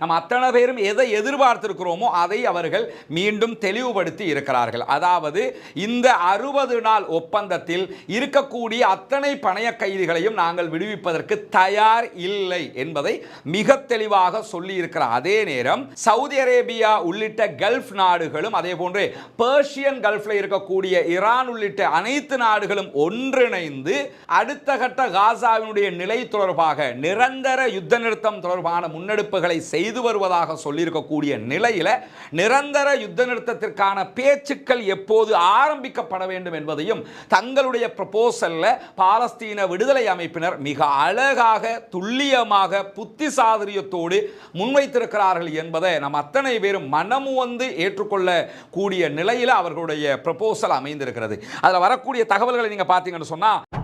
நம்ம அத்தனை பேரும் எதை எதிர்பார்த்திருக்கிறோமோ அதை அவர்கள் மீண்டும் தெளிவுபடுத்தி இருக்கிறார்கள். அதாவது இந்த அறுபது நாள் ஒப்பந்தத்தில் இருக்கக்கூடிய அத்தனை பணைய கைதிகளையும் நாங்கள் விடுவிப்பதற்கு தயார் இல்லை என்பதை மிக தெளிவாக சொல்லி இருக்கிற அதே நேரம் சவுதி அரேபியா உள்ளிட்ட கல்ஃப் நாடுகளும் அதே போன்று பேர்ஷியன் கல்ஃப்ல இருக்கக்கூடிய ஈரான் உள்ளிட்ட அனைத்து நாடுகளும் ஒன்றிணைந்து அடுத்த கட்ட காசாவினுடைய நிலை தொடர்பாக நிரந்தர யுத்த நிறுத்தம் தொடர்பான முன்னெடுப்புகளை செய்து வருவதாக சொல்லியிருக்கக்கூடிய நிலையில் நிரந்தர யுத்த நிறுத்தத்திற்கான பேச்சுக்கள் எப்போது ஆரம்பிக்கப்பட வேண்டும் என்பதையும் தங்களுடைய ப்ரப்போசலில் பாலஸ்தீன விடுதலை அமைப்பினர் மிக அழகாக துல்லியமாக புத்தி சாதுரியத்தோடு முன்வைத்திருக்கிறார்கள் என்பதை நம் அத்தனை பேரும் மனமு வந்து ஏற்றுக்கொள்ள கூடிய நிலையில் அவர்களுடைய ப்ரப்போசல் அமைந்திருக்கிறது. அதில் வரக்கூடிய தகவல்களை நீங்கள் பார்த்தீங்கன்னு சொன்னால்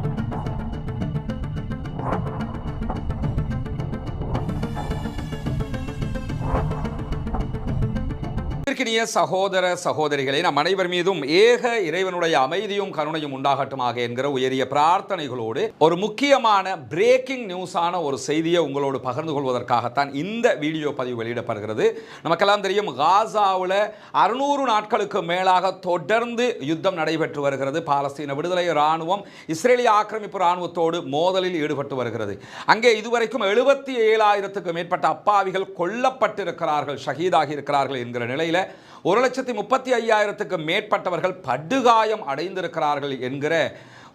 அன்பிற்கினிய சகோதர சகோதரிகளே நம் அனைவர் மீதும் ஏக இறைவனுடைய அமைதியும் கருணையும் உண்டாகட்டுமாக என்கிற உயரிய பிரார்த்தனைகளோடு ஒரு முக்கியமான பிரேக்கிங் நியூஸான ஒரு செய்தியை உங்களோடு பகிர்ந்து கொள்வதற்காகத்தான் இந்த வீடியோ பதிவு வெளியிடப்படுகிறது. நமக்கெல்லாம் தெரியும் காசாவில் அறுநூறு நாட்களுக்கு மேலாக தொடர்ந்து யுத்தம் நடைபெற்று வருகிறது. பாலஸ்தீன விடுதலை இராணுவம் இஸ்ரேலிய ஆக்கிரமிப்பு இராணுவத்தோடு மோதலில் ஈடுபட்டு வருகிறது. அங்கே இதுவரைக்கும் எழுபத்தி ஏழாயிரத்துக்கு மேற்பட்ட அப்பாவிகள் கொல்லப்பட்டிருக்கிறார்கள் ஷஹீதாகி இருக்கிறார்கள் என்கிற நிலையில் ஒரு லட்சத்தி முப்பத்தி ஐயாயிரத்துக்கு மேற்பட்டவர்கள் படுகாயம் அடைந்திருக்கிறார்கள் என்கிற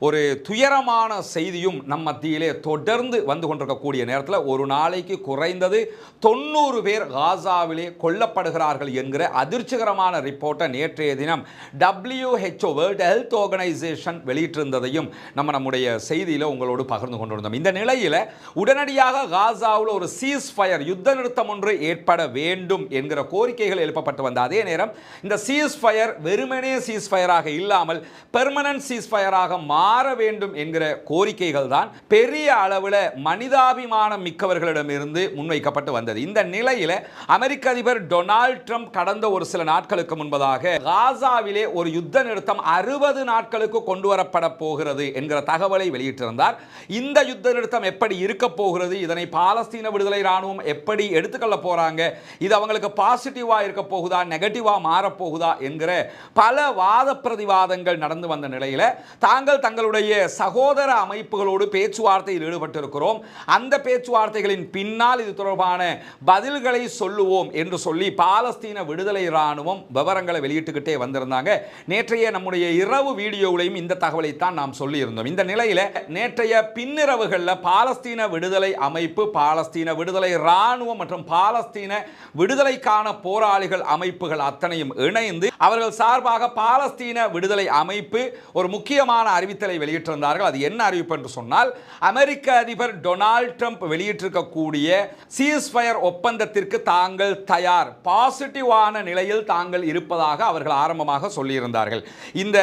ஒரு துயரமான செய்தியும் நம் மத்தியிலே தொடர்ந்து வந்து கொண்டிருக்கக்கூடிய நேரத்தில் ஒரு நாளைக்கு குறைந்தது தொண்ணூறு பேர் காசாவிலே கொல்லப்படுகிறார்கள் என்கிற அதிர்ச்சிகரமான ரிப்போர்ட்டை நேற்றைய தினம் டபிள்யூஹெச்ஓ வேர்ல்டு ஹெல்த் ஆர்கனைசேஷன் வெளியிட்டிருந்ததையும் நம்ம நம்முடைய செய்தியில் உங்களோடு பகிர்ந்து கொண்டிருந்தோம். இந்த நிலையில் உடனடியாக காசாவில் ஒரு சீஸ் ஃபயர் யுத்த நிறுத்தம் ஒன்று ஏற்பட வேண்டும் என்கிற கோரிக்கைகள் எழுப்பப்பட்டு வந்த அதே நேரம் இந்த சீஸ் ஃபயர் வெறுமனே சீஸ் ஃபயராக இல்லாமல் பெர்மனன்ட் சீஸ் ஃபயராக மாற மாற வேண்டும் என்கிற கோரிக்கைகள் தான் பெரிய அளவில் மனிதாபிமானம் மிக்கவர்களிடமிருந்து முன்வைக்கப்பட்டு வந்தது. இந்த நிலையில் அமெரிக்க அதிபர் டொனால்ட் ட்ரம்ப் கடந்த ஒரு சில நாட்களுக்கு முன்பதாக காசாவிலே ஒரு யுத்த நிறுத்தம் அறுபது நாட்களுக்கு கொண்டு வரப்பட போகிறது என்கிற தகவலை வெளியிட்டிருந்தார். இந்த யுத்த நிறுத்தம் எப்படி இருக்க போகிறது இதனை பாலஸ்தீன விடுதலை ராணுவம் எப்படி எடுத்துக்கொள்ள போறாங்க இது அவங்களுக்கு பாசிட்டிவா இருக்க போகுதா நெகட்டிவா மாறப்போகுதா என்கிற பல வாத பிரதிவாதங்கள் நடந்து வந்த நிலையில் தாங்கள் தங்களுடைய சகோதர அமைப்புகளோடு பேச்சுவார்த்தையில் ஈடுபட்டிருக்கிறோம். அந்த பேச்சுவார்த்தைகளின் பின்னால் இது தொடர்பான பதில்களை சொல்லுவோம் என்று சொல்லி பாலஸ்தீன விடுதலை இராணுவம் விவரங்களை வெளியிட்டுக்கிட்டே வந்திருந்தாங்க. நேற்றைய நம்முடைய இரவு வீடியோவிலையும் இந்த தகவலைத்தான் நாம் சொல்லியிருந்தோம். இந்த நிலையில் நேற்றைய பின்னிரவுகளில் பாலஸ்தீன விடுதலை அமைப்பு பாலஸ்தீன விடுதலை ராணுவம் மற்றும் பாலஸ்தீன விடுதலைக்கான போராளிகள் அமைப்புகள் அத்தனையும் இணைந்து அவர்கள் சார்பாக பாலஸ்தீன விடுதலை அமைப்பு ஒரு முக்கியமான அறிவித்த அறிவித்தலை வெளியிட்டிருந்தார்கள். அது என்ன அறிவிப்பு என்று சொன்னால் அமெரிக்க அதிபர் டொனால்ட் ட்ரம்ப் வெளியிட்டிருக்கக்கூடிய சீஸ்ஃபயர் ஒப்பந்தத்திற்கு தாங்கள் தயார் பாசிட்டிவான நிலையில் தாங்கள் இருப்பதாக அவர்கள் ஆரம்பமாக சொல்லியிருந்தார்கள். இந்த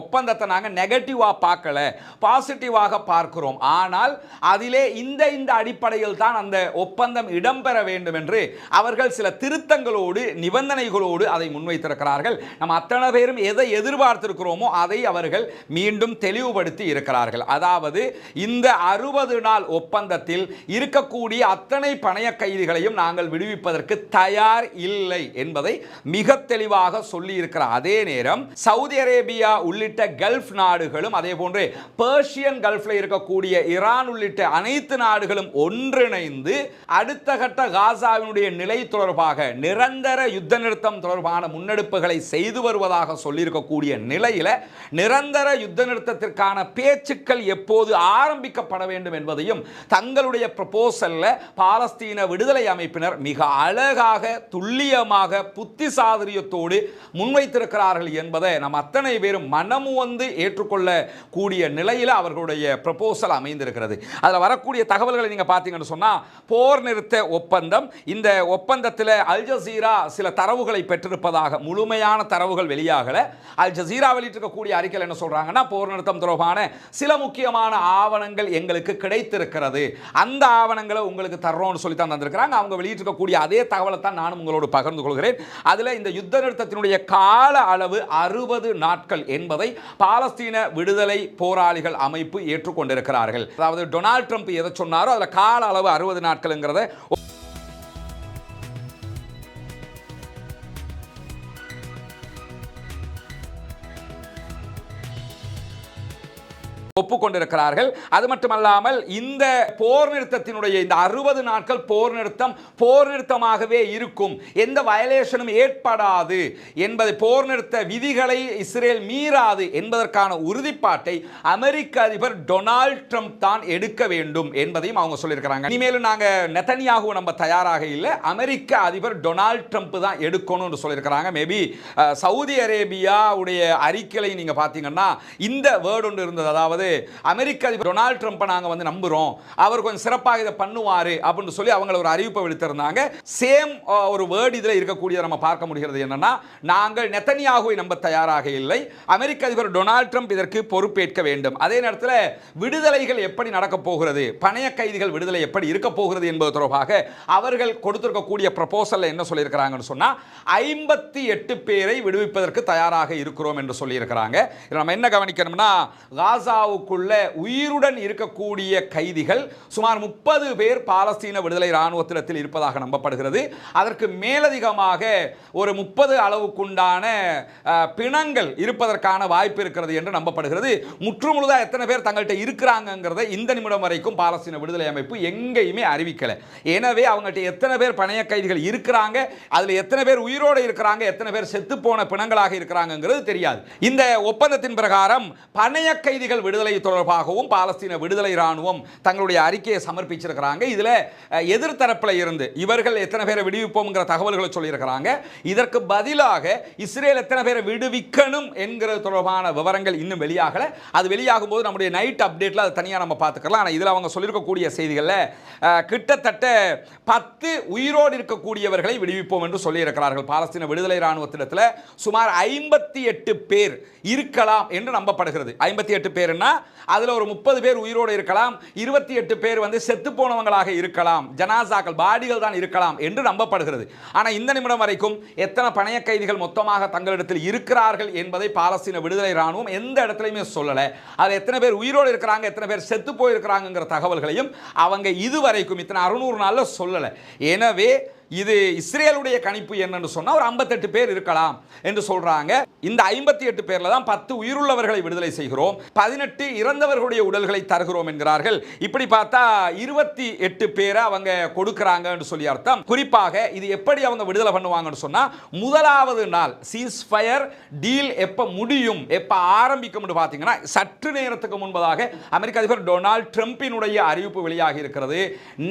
ஒப்பந்தத்தை நாங்கள் நெகட்டிவாக பார்க்கல பாசிட்டிவாக பார்க்கிறோம். ஆனால் அதிலே இந்த இந்த அடிப்படையில் தான் அந்த ஒப்பந்தம் இடம்பெற வேண்டும் என்று அவர்கள் சில திருத்தங்களோடு நிபந்தனைகளோடு அதை முன்வைத்திருக்கிறார்கள். நம்ம அத்தனை பேரும் எதை எதிர்பார்த்திருக்கிறோமோ அதை அவர்கள் மீண்டும் தெளிவுபடுத்தி இருக்கிறார்கள். அதாவது இந்த அறுபது நாள் ஒப்பந்தத்தில் இருக்கக்கூடிய அத்தனை பணைய கைதிகளையும் நாங்கள் விடுவிப்பதற்கு தயார் இல்லை என்பதை மிக தெளிவாக சொல்லி அதே நேரம் சவுதி அரேபியா உள்ளிட்ட கல்ஃப் நாடுகளும் அதே போன்று பேர்ஷியன் கல்ஃபில் இருக்கக்கூடிய ஈரான் உள்ளிட்ட அனைத்து நாடுகளும் ஒன்றிணைந்து அடுத்த கட்ட காசாவினுடைய நிலை தொடர்பாக நிரந்தர யுத்த நிறுத்தம் தொடர்பான முன்னெடுப்புகளை செய்து வருவதாக சொல்லியிருக்கக்கூடிய நிலையில் நிரந்தர யுத்த நிறுத்தத்தில் நிறுத்தத்திற்கான பேச்சுக்கள் எப்போது ஆரம்பிக்கப்பட வேண்டும் என்பதையும் தங்களுடைய ப்ரப்போசலில் பாலஸ்தீன விடுதலை அமைப்பினர் மிக அழகாக துல்லியமாக புத்தி சாதுரியத்தோடு முன்வைத்திருக்கிறார்கள் என்பதை நம் அத்தனை பேரும் மனமு வந்து ஏற்றுக்கொள்ளக்கூடிய நிலையில் அவர்களுடைய ப்ரப்போசல் அமைந்திருக்கிறது. அதில் வரக்கூடிய தகவல்களை நீங்கள் பார்த்தீங்கன்னு சொன்னால் போர் நிறுத்த ஒப்பந்தம் இந்த ஒப்பந்தத்தில் அல் ஜசீரா சில தரவுகளை பெற்றிருப்பதாக முழுமையான தரவுகள் வெளியாகலை. அல் ஜசீரா வெளியிட்டிருக்கக்கூடிய அறிக்கையில் என்ன சொல்கிறாங்கன்னா போர் நிறுத்தம் தொடர்பான சில முக்கியமான ஆவணங்கள் எங்களுக்கு கிடைத்திருக்கிறது. அந்த ஆவணங்களை உங்களுக்கு தர்றோம்னு சொல்லி தான் தந்திருக்கிறாங்க. அவங்க வெளியிட்டிருக்கக்கூடிய அதே தகவலை தான் நானும் உங்களோடு பகிர்ந்து கொள்கிறேன். அதில் இந்த யுத்த நிறுத்தத்தினுடைய கால அளவு அறுபது நாட்கள் என்பதை பாலஸ்தீன விடுதலை போராளிகள் அமைப்பு ஏற்றுக்கொண்டிருக்கிறார்கள். அதாவது டொனால்ட் ட்ரம்ப் எதை சொன்னாரோ அதில் கால அளவு அறுபது நாட்கள்ங்கிறத ஒப்புக்கொண்டிருக்கிறார்கள். அது மட்டுமல்லாமல் இந்த போர் நிறுத்தத்தினுடைய இந்த அறுபது நாட்கள் போர் நிறுத்தம் போர் நிறுத்தமாகவே இருக்கும். எந்த வயலேஷனும் ஏற்படாது என்பதை போர் நிறுத்த விதிகளை இஸ்ரேல் மீறாது என்பதற்கான உறுதிப்பாட்டை அமெரிக்க அதிபர் டொனால்ட் ட்ரம்ப் தான் எடுக்க வேண்டும் என்பதையும் அவங்க சொல்லியிருக்கிறாங்க. இனிமேலும் நாங்கள் நெத்தனியாகவும் நம்ம தயாராக இல்லை. அமெரிக்க அதிபர் டொனால்ட் ட்ரம்ப் தான் எடுக்கணும்னு சொல்லியிருக்கிறாங்க மேபி சவுதி அரேபியாவுடைய அறிக்கையை நீங்கள் பார்த்தீங்கன்னா இந்த வேர்டு ஒன்று இருந்தது. அதாவது அமெரிக்க அதிபர் டொனால்டு ட்ரம்ப்பை நாங்கள் வந்து நம்புகிறோம் அவர் கொஞ்சம் சிறப்பாக இதை பண்ணுவார் அப்படின்னு சொல்லி அவங்கள ஒரு அறிவிப்பை விடுத்திருந்தாங்க சேம் ஒரு வேர்டு இதில் இருக்கக்கூடியதை நம்ம பார்க்க முடிகிறது என்னென்னா நாங்கள் நெத்தனியாகுவை நம்ப தயாராக இல்லை. அமெரிக்க அதிபர் டொனால்டு ட்ரம்ப் இதற்கு பொறுப்பேற்க வேண்டும். அதே நேரத்தில் விடுதலைகள் எப்படி நடக்கப் போகிறது பணைய கைதிகள் விடுதலை எப்படி இருக்க போகிறது என்பது தொடர்பாக அவர்கள் கொடுத்திருக்கக்கூடிய ப்ரப்போசலில் என்ன சொல்லியிருக்கிறாங்கன்னு சொன்னால் ஐம்பத்தி எட்டு பேரை விடுவிப்பதற்கு தயாராக இருக்கிறோம் என்று சொல்லியிருக்கிறாங்க. நம்ம என்ன கவனிக்கணும்னா காசாவு காசாவுக்குள்ள உயிருடன் இருக்கக்கூடிய கைதிகள் சுமார் முப்பது பேர் பாலஸ்தீன விடுதலை இராணுவத்திடத்தில் இருப்பதாக நம்பப்படுகிறது. அதற்கு மேலதிகமாக ஒரு முப்பது அளவுக்குண்டான பிணங்கள் இருப்பதற்கான வாய்ப்பு இருக்கிறது என்று நம்பப்படுகிறது. முற்றுமுழுதாக எத்தனை பேர் தங்கள்கிட்ட இருக்கிறாங்கிறத இந்த நிமிடம் வரைக்கும் பாலஸ்தீன விடுதலை அமைப்பு எங்கேயுமே அறிவிக்கலை. எனவே அவங்கள்ட்ட எத்தனை பேர் பணைய கைதிகள் இருக்கிறாங்க அதில் எத்தனை பேர் உயிரோடு இருக்கிறாங்க எத்தனை பேர் செத்து போன பிணங்களாக இருக்கிறாங்கிறது தெரியாது. இந்த ஒப்பந்தத்தின் பிரகாரம் பணைய கைதிகள் விடுதலை தொடர்பாகவும் பாலஸ்தீன விடுதலை இராணுவம் தங்களுடைய அறிக்கையை சமர்ப்பிச்சிருக்கிறாங்க. இதில் எதிர்த்தரப்பில் இருந்து இவர்கள் எத்தனை பேரை விடுவிப்போம்ங்கிற தகவல்களை சொல்லியிருக்கிறாங்க. இதற்கு பதிலாக இஸ்ரேல் எத்தனை பேரை விடுவிக்கணும் என்கிற தொடர்பான விவரங்கள் இன்னும் வெளியாகலை. அது வெளியாகும் போது நம்முடைய நைட் அப்டேட்டில் அது தனியாக நம்ம பார்த்துக்கலாம். ஆனால் இதில் அவங்க சொல்லியிருக்கக்கூடிய செய்திகளில் கிட்டத்தட்ட பத்து உயிரோடு இருக்கக்கூடியவர்களை விடுவிப்போம் என்று சொல்லியிருக்கிறார்கள். பாலஸ்தீன விடுதலை இராணுவத்திடத்தில் சுமார் ஐம்பத்தி எட்டு பேர் இருக்கலாம் என்று நம்பப்படுகிறது. ஐம்பத்தி எட்டு பேர்னா அதில் ஒரு முப்பது பேர் உயிரோடு இருக்கலாம் இருபத்தி எட்டு பேர் வந்து செத்து போனவங்களாக இருக்கலாம் ஜனாசாக்கள் பாடிகள் தான் இருக்கலாம் என்று நம்பப்படுகிறது. ஆனால் இந்த நிமிடம் வரைக்கும் எத்தனை பணைய கைதிகள் மொத்தமாக தங்களிடத்தில் இருக்கிறார்கள் என்பதை பாலஸ்தீன விடுதலை ராணுவம் எந்த இடத்துலையுமே சொல்லலை. அதில் எத்தனை பேர் உயிரோடு இருக்கிறாங்க எத்தனை பேர் செத்து போயிருக்கிறாங்கிற தகவல்களையும் அவங்க இதுவரைக்கும் இத்தனை அறுநூறு நாளில் சொல்லலை. எனவே இது இஸ்ரேலுடைய கணிப்பு என்னன்னு சொன்னால் ஒரு 58 பேர் இருக்கலாம் என்று சொல்றாங்க. இந்த ஐம்பத்தி எட்டு பேரில் தான் பத்து உயிருள்ளவர்களை விடுதலை செய்கிறோம் பதினெட்டு இறந்தவர்களுடைய உடல்களை தருகிறோம் என்கிறார்கள். இப்படி பார்த்தா இருபத்தி எட்டு பேரை அவங்க கொடுக்குறாங்கன்னு சொல்லி அர்த்தம். குறிப்பாக இது எப்படி அவங்க விடுதலை பண்ணுவாங்கன்னு சொன்னால் முதலாவது நாள் சீஸ் ஃபயர் டீல் எப்போ முடியும் எப்போ ஆரம்பிக்கும்னு பார்த்தீங்கன்னா சற்று நேரத்துக்கு முன்பதாக அமெரிக்க அதிபர் டொனால்ட் ட்ரம்பினுடைய அறிவிப்பு வெளியாகி இருக்கிறது.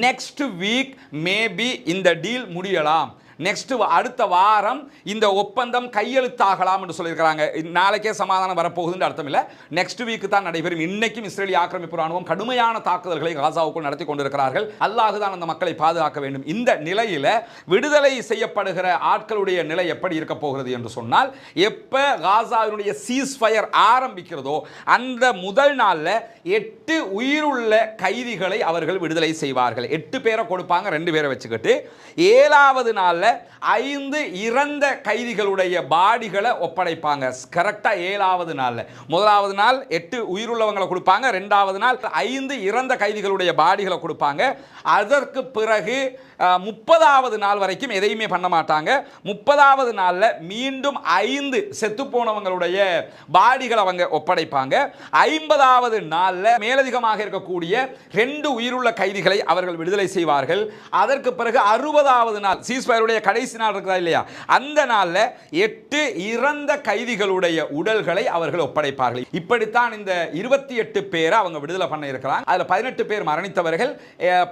நெக்ஸ்ட் வீக் மேபி இந்த டீல் முடியலாம். நெக்ஸ்ட் அடுத்த வாரம் இந்த ஒப்பந்தம் கையெழுத்தாகலாம் என்று சொல்லியிருக்கிறாங்க. நாளைக்கே சமாதானம் வரப்போகுதுன்னு அர்த்தம் இல்லை. நெக்ஸ்ட் வீக் தான் நடைபெறும். இன்னைக்கும் இஸ்ரேலிய ஆக்கிரமிப்பு ராணுவம் கடுமையான தாக்குதல்களை காசாவுக்குள் நடத்தி கொண்டிருக்கிறார்கள். அல்லாஹு தான் அந்த மக்களை பாதுகாக்க வேண்டும். இந்த நிலையில் விடுதலை செய்யப்படுகிற ஆட்களுடைய நிலை எப்படி இருக்க போகிறது என்று சொன்னால் எப்போ காசாவினுடைய சீஸ் ஃபயர் ஆரம்பிக்கிறதோ அந்த முதல் நாளில் எட்டு உயிருள்ள கைதிகளை அவர்கள் விடுதலை செய்வார்கள். எட்டு பேரை கொடுப்பாங்க ரெண்டு பேரை வச்சுக்கிட்டு. ஏழாவது நாளில் ஐந்து இறந்த கைதிகளுடைய பாடிகளை ஒப்படைப்பாங்க. கரெக்டாக ஏழாவது நாளில். முதலாவது நாள் எட்டு உயிருள்ளவங்களை கொடுப்பாங்க. ரெண்டாவது நாள் ஐந்து இறந்த கைதிகளுடைய பாடிகளை கொடுப்பாங்க. அதற்கு பிறகு முப்பதாவது நாள் வரைக்கும் எதையுமே பண்ண மாட்டாங்க. முப்பதாவது நாளில் மீண்டும் ஐந்து செத்துப்போனவங்களுடைய பாடிகளை அவங்க ஒப்படைப்பாங்க. ஐம்பதாவது நாளில் மேலதிகமாக இருக்கக்கூடிய ரெண்டு உயிருள்ள கைதிகளை அவர்கள் விடுதலை செய்வார்கள். அதற்கு பிறகு அறுபதாவது நாள் சீஸ்பயருடைய கடைசி நாள் இருக்குதா இல்லையா? அந்த நாளில் எட்டு இறந்த கைதிகளுடைய உடல்களை அவர்கள் ஒப்படைப்பார்கள். இப்படித்தான் இந்த இருபத்தி எட்டு பேரை அவங்க விடுதலை பண்ண இருக்கிறாங்க. அதில் பதினெட்டு பேர் மரணித்தவர்கள்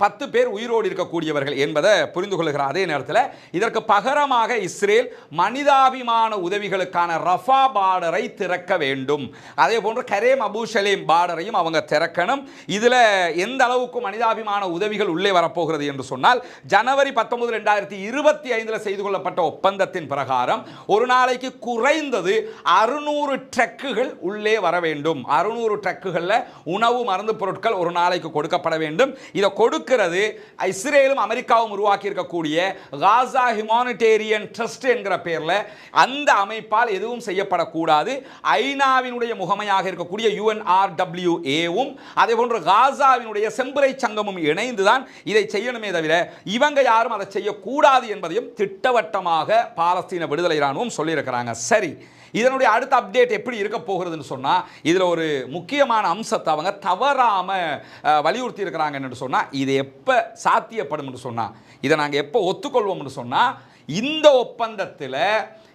பத்து பேர் உயிரோடு இருக்கக்கூடியவர்கள் என்பதை புரிந்து கொள்கிற அதே நேரத்தில் இதற்கு பகரமாக இஸ்ரேல் மனிதாபிமான உதவிகளுக்கான ரஃபா பார்டரை திறக்க வேண்டும். அதே போன்று கரேம் அபு ஷலேம் பார்டரையும் அவங்க திறக்கணும். இதில் எந்த அளவுக்கு மனிதாபிமான உதவிகள் உள்ளே வரப்போகிறது என்று சொன்னால் ஜனவரி பத்தொன்பது ரெண்டாயிரத்தி இருபத்தி ஐந்தில் செய்து கொள்ளப்பட்ட ஒப்பந்தத்தின் பிரகாரம் ஒரு நாளைக்கு குறைந்தது அறுநூறு ட்ரக்குகள் உள்ளே வர வேண்டும். அறுநூறு ட்ரக்குகளில் உணவு மருந்து பொருட்கள் ஒரு நாளைக்கு கொடுக்கப்பட வேண்டும். இதை கொடுக்கிறது இஸ்ரேலும் அமெரிக்காவும் அமெரிக்காவும் உருவாக்கி இருக்கக்கூடிய காசா ஹியூமானிட்டேரியன் ட்ரஸ்ட் என்கிற பேரில் அந்த அமைப்பால் எதுவும் செய்யப்படக்கூடாது. ஐநாவினுடைய முகமையாக இருக்கக்கூடிய யுஎன்ஆர்டபிள்யூஏவும் அதே போன்று காசாவினுடைய செம்புரை சங்கமும் இணைந்துதான் இதை செய்யணுமே தவிர இவங்க யாரும் அதை செய்யக்கூடாது என்பதையும் திட்டவட்டமாக பாலஸ்தீன விடுதலை இராணுவம் சொல்லியிருக்கிறாங்க. சரி இதனுடைய அடுத்த அப்டேட் எப்படி இருக்க போகிறதுன்னு சொன்னால் இதில் ஒரு முக்கியமான அம்சத்தை அவங்க தவறாமல் வலியுறுத்தி இருக்கிறாங்கன்னு சொன்னால் இது எப்போ சாத்தியப்படும் சொன்னால் இதை நாங்கள் எப்போ ஒத்துக்கொள்வோம்னு சொன்னால் இந்த ஒப்பந்தத்தில்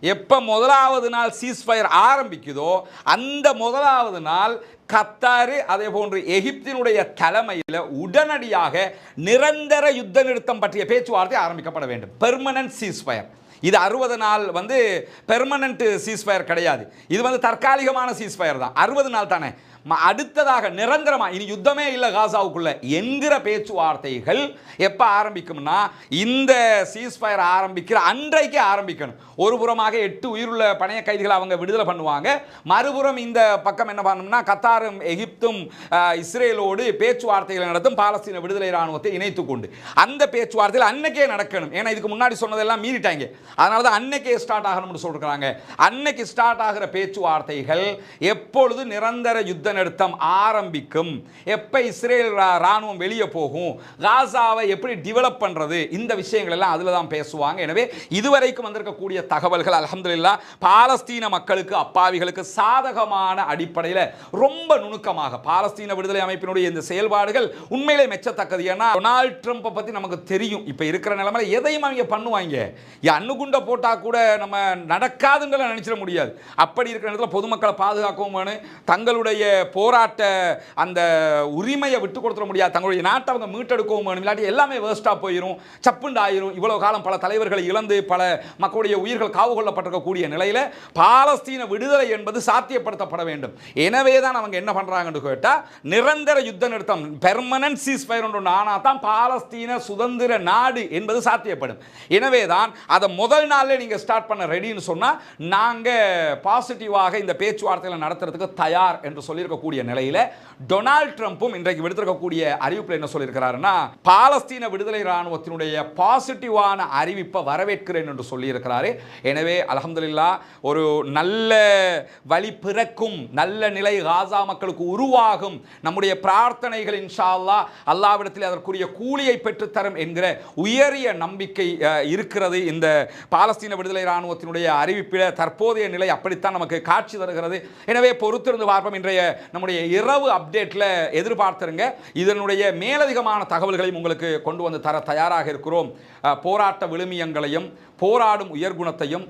எப்போ முதலாவது நாள் சீஸ்ஃபயர் ஆரம்பிக்குதோ அந்த முதலாவது நாள் கத்தாரு அதே போன்று எகிப்தினுடைய தலைமையில் உடனடியாக நிரந்தர யுத்த நிறுத்தம் பற்றிய பேச்சுவார்த்தை ஆரம்பிக்கப்பட வேண்டும். பெர்மனன்ட் சீஸ்ஃபயர் இது அறுபது நாள் வந்து பெர்மனன்ட் சீஸ்ஃபயர் கிடையாது. இது வந்து தற்காலிகமான சீஸ்ஃபயர் தான். அறுபது நாள் தானே. அடுத்ததாக நிரந்தரமாக இனி யுத்தமே இல்லை காசாவுக்குள்ள என்கிற பேச்சுவார்த்தைகள் எப்போ ஆரம்பிக்கும்னா இந்த சீஸ்ஃபயர் ஆரம்பிக்கிற அன்றைக்கே ஆரம்பிக்கணும். ஒரு புறமாக எட்டு உயிருள்ள பணைய கைதிகளை அவங்க விடுதலை பண்ணுவாங்க. மறுபுறம் இந்த பக்கம் என்ன பண்ணணும்னா கத்தாரும் எகிப்தும் இஸ்ரேலோடு பேச்சுவார்த்தைகளை நடத்தும் பாலஸ்தீன விடுதலை இராணுவத்தை இணைத்து கொண்டு. அந்த பேச்சுவார்த்தையில் அன்னைக்கே நடக்கணும். ஏன்னா இதுக்கு முன்னாடி சொன்னதெல்லாம் மீறிட்டாங்க. அதனால தான் அன்னைக்கே ஸ்டார்ட் ஆகணும்னு சொல்கிறாங்க அன்னைக்கு ஸ்டார்ட் ஆகிற பேச்சுவார்த்தைகள் எப்பொழுது நிரந்தர யுத்த நிறுத்தம் ஆரம்பிக்கும். எப்போ இஸ்ரேல் ரா- ராணுவம் வெளியே போகும் காசாவை எப்படி டெவலப் பண்ணுறது இந்த விஷயங்கள் எல்லாம் அதில் தான் பேசுவாங்க. எனவே இதுவரைக்கும் வந்திருக்கக்கூடிய தகவல்கள் அலமதுல்லா பாலஸ்தீன மக்களுக்கு அப்பாவிகளுக்கு சாதகமான அடிப்படையில் ரொம்ப நுணுக்கமாக பாலஸ்தீன விடுதலை அமைப்பினுடைய இந்த செயல்பாடுகள் உண்மையிலே மெச்சத்தக்கது. ஏன்னா டொனால்ட் ட்ரம்ப்பை பற்றி நமக்கு தெரியும். இப்போ இருக்கிற நிலைமையில எதையும் அவங்க பண்ணுவாங்க. அண்ணுகுண்டை போட்டால் கூட நம்ம நடக்காதுன்னு நினச்சிட முடியாது. அப்படி இருக்கிற இடத்துல பொதுமக்களை பாதுகாக்கவும் வேணும் தங்களுடைய போராட்ட அந்த உரிமையை விட்டு கொடுத்துட முடியாது. தங்களுடைய நாட்டை அவங்க மீட்டெடுக்கவும் வேணும். இல்லாட்டி எல்லாமே வேஸ்ட்டாக போயிடும் சப்புண்டு ஆயிரும் காலம் பல தலைவர்களை இழந்து பல மக்களுடைய உயிர்கள் காவு கொள்ளப்பட்டிருக்கக்கூடிய நிலையில் பாலஸ்தீன விடுதலை என்பது சாத்தியப்படுத்தப்பட வேண்டும். எனவே தான் அவங்க என்ன பண்ணுறாங்கன்னு கேட்டால் நிரந்தர யுத்த நிறுத்தம் பெர்மனன்ட் சீஸ்ஃபயர் ஒன்று ஆனால் தான் பாலஸ்தீன சுதந்திர நாடு என்பது சாத்தியப்படும். எனவே தான் அதை முதல் நாளில் நீங்கள் ஸ்டார்ட் பண்ண ரெடின்னு சொன்னால் நாங்கள் பாசிட்டிவாக இந்த பேச்சுவார்த்தைகளை நடத்துறதுக்கு தயார் என்று சொல்லி சொல்லியிருக்கக்கூடிய நிலையில் டொனால்ட் ட்ரம்ப்பும் இன்றைக்கு விடுத்திருக்கக்கூடிய அறிவிப்பில் என்ன சொல்லியிருக்கிறாருன்னா பாலஸ்தீன விடுதலை இராணுவத்தினுடைய பாசிட்டிவான அறிவிப்பை வரவேற்கிறேன் என்று சொல்லியிருக்கிறாரு. எனவே அல்ஹம்துலில்லாஹ் ஒரு நல்ல வழி பிறக்கும் நல்ல நிலை காசா மக்களுக்கு உருவாகும் நம்முடைய பிரார்த்தனைகள் இன்ஷா அல்லா அல்லாவிடத்தில் அதற்குரிய கூலியை பெற்றுத்தரும் என்கிற உயரிய நம்பிக்கை இருக்கிறது. இந்த பாலஸ்தீன விடுதலை இராணுவத்தினுடைய அறிவிப்பில் தற்போதைய நிலை அப்படித்தான் நமக்கு காட்சி தருகிறது. எனவே பொறுத்திருந்து பார்ப்போம். இன்றைய நம்முடைய இரவு அப்டேட்டில் எதிர்பார்த்துருங்க. இதனுடைய மேலதிகமான தகவல்களையும் உங்களுக்கு கொண்டு வந்து தர தயாராக இருக்கிறோம். போராட்ட விழுமியங்களையும் போராடும் உயர்குணத்தையும்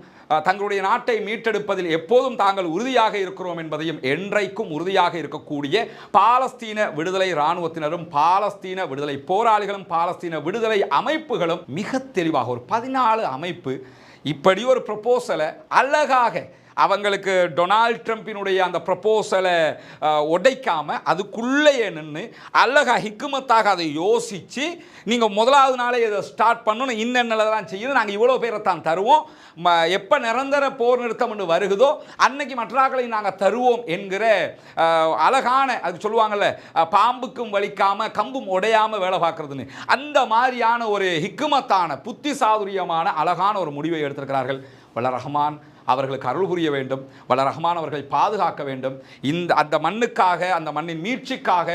தங்களுடைய நாட்டை மீட்டெடுப்பதில் எப்போதும் தாங்கள் உறுதியாக இருக்கிறோம் என்பதையும் என்றைக்கும் உறுதியாக இருக்கக்கூடிய பாலஸ்தீன விடுதலை இராணுவத்தினரும் பாலஸ்தீன விடுதலை போராளிகளும் பாலஸ்தீன விடுதலை அமைப்புகளும் மிக தெளிவாக ஒரு பதினாலு அமைப்பு இப்படி ஒரு ப்ரொபோசலை அழகாக அவங்களுக்கு டொனால்ட் ட்ரம்பினுடைய அந்த ப்ரப்போசலை உடைக்காமல் அதுக்குள்ளேயே நின்று அழகா ஹிக்குமத்தாக அதை யோசித்து நீங்கள் முதலாவது நாளே இதை ஸ்டார்ட் பண்ணணும். இன்னென்னலாம் செய்யணும் நாங்கள் இவ்வளோ பேரை தான் தருவோம். எப்போ நிரந்தர போர் நிறுத்தம் ஒன்று வருகுதோ அன்னைக்கு மற்றாக்களை நாங்கள் தருவோம் என்கிற அழகான அது சொல்லுவாங்கல்ல பாம்புக்கும் வலிக்காமல் கம்பும் உடையாமல் வேலை பார்க்குறதுன்னு. அந்த மாதிரியான ஒரு ஹிக்குமத்தான புத்தி சாதுரியமான அழகான ஒரு முடிவை எடுத்திருக்கிறார்கள். வல்ல ரஹ்மான் அவர்களுக்கு அருள் புரிய வேண்டும். வல்ல ரஹ்மான் அவர்களை பாதுகாக்க வேண்டும். இந்த அந்த மண்ணுக்காக அந்த மண்ணின் மீட்சிக்காக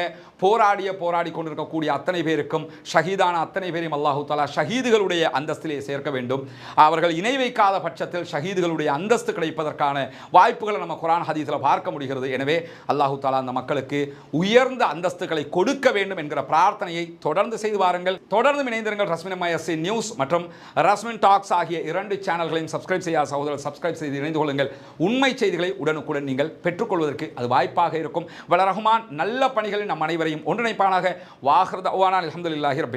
போராடிய போராடி கொண்டிருக்கக்கூடிய அத்தனை பேருக்கும் ஷஹீதான அத்தனை பேரையும் அல்லாஹு தாலா ஷஹீதுகளுடைய அந்தஸ்திலே சேர்க்க வேண்டும். அவர்கள் இணை வைக்காத பட்சத்தில் ஷஹீதுகளுடைய அந்தஸ்து கிடைப்பதற்கான வாய்ப்புகளை நம்ம குரான் ஹதீஸில் பார்க்க முடிகிறது. எனவே அல்லாஹு தாலா அந்த மக்களுக்கு உயர்ந்த அந்தஸ்துகளை கொடுக்க வேண்டும் என்கிற பிரார்த்தனையை தொடர்ந்து செய்து வாருங்கள். தொடர்ந்து இணைந்திருங்கள் ரஸ்மின் எம்ஐஎஸ்சி நியூஸ் மற்றும் ரஸ்மின் டாக்ஸ் ஆகிய இரண்டு சேனல்களையும் சப்ஸ்கிரைப் செய்யாத சகோதரர் சப்ஸ்கிரைப் செய்து இணைந்து கொள்ளுங்கள். உண்மை செய்திகளை உடனுக்குடன் நீங்கள் பெற்றுக்கொள்வதற்கு அது வாய்ப்பாக இருக்கும். வள ரஹ்மான் நல்ல பணிகளில் நம் அனைவரையும் ஒன்றிணைப்பானாக. வாஹ்ரத அல்ஹம்துலில்லாஹி ரபில்